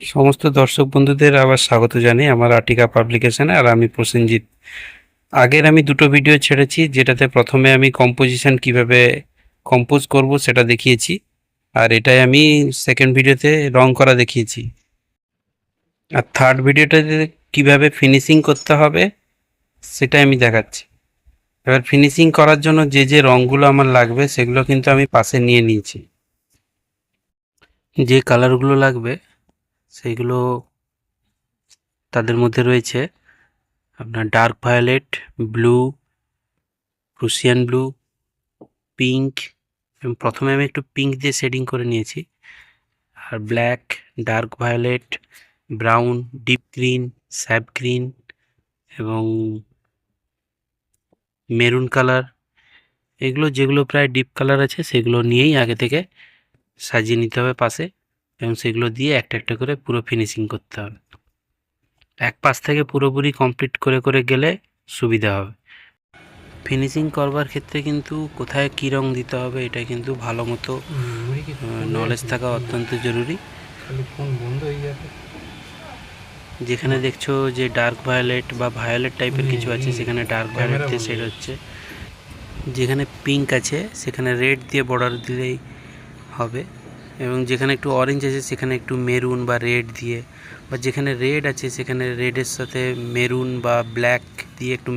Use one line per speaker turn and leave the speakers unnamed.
সমস্ত দর্শক বন্ধুদের আবার স্বাগত জানাই আমার আর্টিকা পাবলিকেশনে, আর আমি প্রসেনজিৎ। আগের আমি দুটো ভিডিও ছেড়েছি, যেটাতে প্রথমে আমি কম্পোজিশন কীভাবে কম্পোজ করব সেটা দেখিয়েছি, আর এটাই আমি সেকেন্ড ভিডিওতে রং করা দেখিয়েছি। আর থার্ড ভিডিওটাতে কীভাবে ফিনিশিং করতে হবে, সেটাই আমি দেখাচ্ছি। এবার ফিনিশিং করার জন্য যে যে রঙগুলো আমার লাগবে, সেগুলো কিন্তু আমি পাশে নিয়ে নিয়েছি। যে কালারগুলো লাগবে সেইগুলো তাদের মধ্যে রয়েছে। আপনার dark violet, blue, Prussian blue, pink, এবং প্রথমে আমি একটু পিঙ্ক দিয়ে শেডিং করে নিয়েছি। আর black, dark violet, brown, deep green, sap green, এবং মেরুন কালার। এগুলো যেগুলো প্রায় ডিপ কালার আছে, সেগুলো নিয়েই আগে থেকে সাজিয়ে নিতে হবে পাশে। এবং সেগুলো দিয়ে একটা একটা করে পুরো ফিনিশিং করতে হবে। এক পাশ থেকে পুরোপুরি কমপ্লিট করে করে গেলে সুবিধা হবে। ফিনিশিং করবার ক্ষেত্রে কিন্তু কোথায় কী রং দিতে হবে এটা কিন্তু ভালো মতো নলেজ থাকা অত্যন্ত জরুরি।
হয়ে
যেখানে দেখছ যে ডার্ক ভায়োলেট বা ভায়োলেট টাইপের কিছু আছে সেখানে ডার্ক ভায়োলেট দিয়ে শেড হচ্ছে। যেখানে পিঙ্ক আছে সেখানে রেড দিয়ে বর্ডার দিলেই হবে। এবং যেখানে একটু অরেঞ্জ আছে, সেখানে একটু মেরুন বা রেড দিয়ে, বা যেখানে রেড আছে, সেখানে রেডের সাথে মেরুন বা ব্ল্যাক দিয়ে একটু